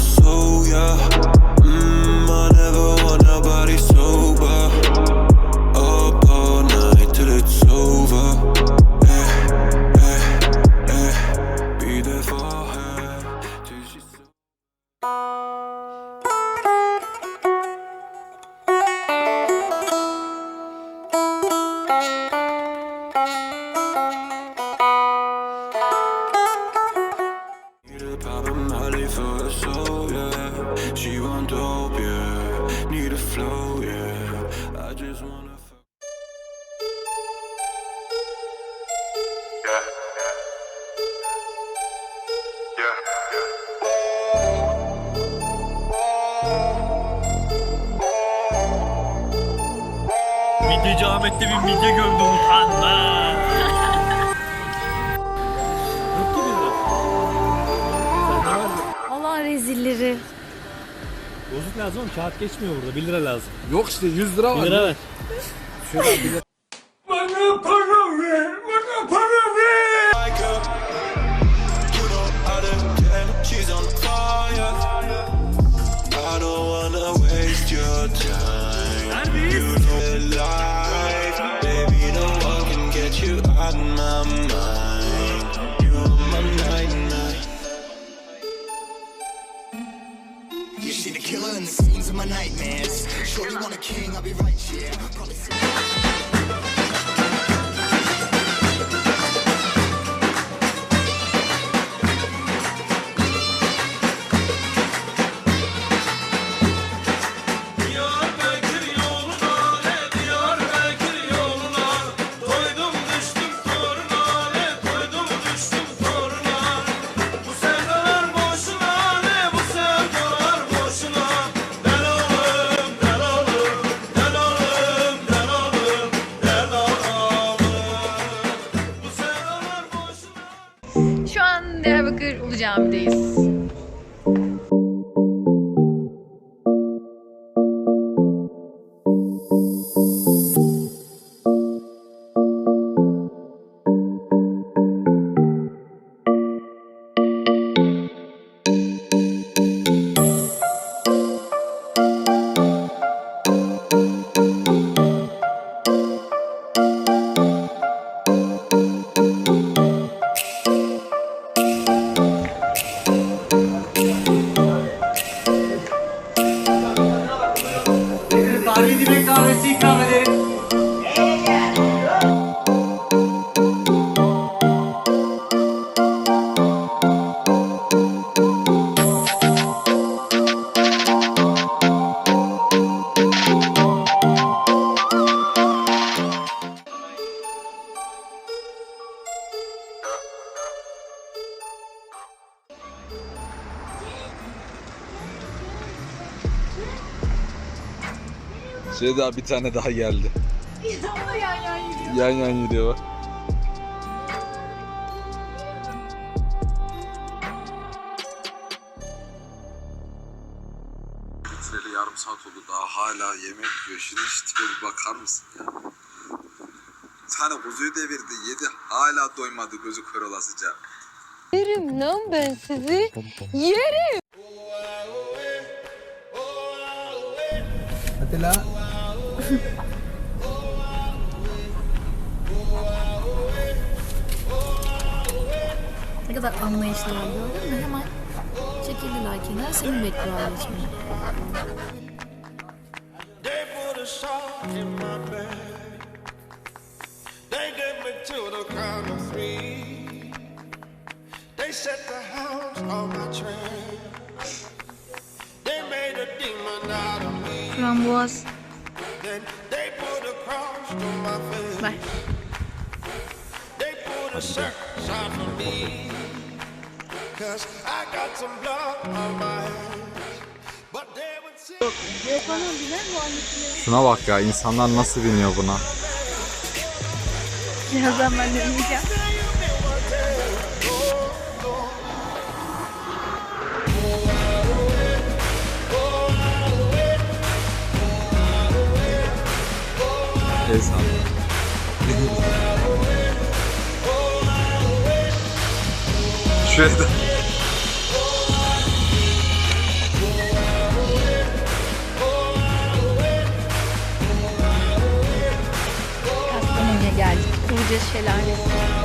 so yeah. Just wanna. fuck- Yeah, yeah. Yeah, yeah. Midyeci Ahmet'te bir midye gömdü utanma. Lazım ama kağıt geçmiyor burada. 1 lira lazım. Yok işte 100 lira 1 var. lira ver. Like her. You know, out of ten, she's on fire. I See the killer in the scenes of my nightmares. Sure you want a king, I'll be right here. Probably some days. Kahvesi kahveleri daha bir tane daha geldi. yan yan yürüyor. bak. Bitireli yarım saat oldu daha hala yemek yiyor. Şimdi şu tipe bir bakar mısın ya? Bir tane kuzuyu devirdi yedi hala doymadı gözü kör olasıca. Yerim lan ben sizi. Yerim. Ne kadar anlayışlılar gördün mü? Hemen çekildiler kenara seni bekliyorlar geçmeyi. They Şuna bak ya insanlar nasıl biniyor buna. Birazdan ben de. Ezan. Şurada. Kastamonu'ya geldik. Kılıca Şelalesi.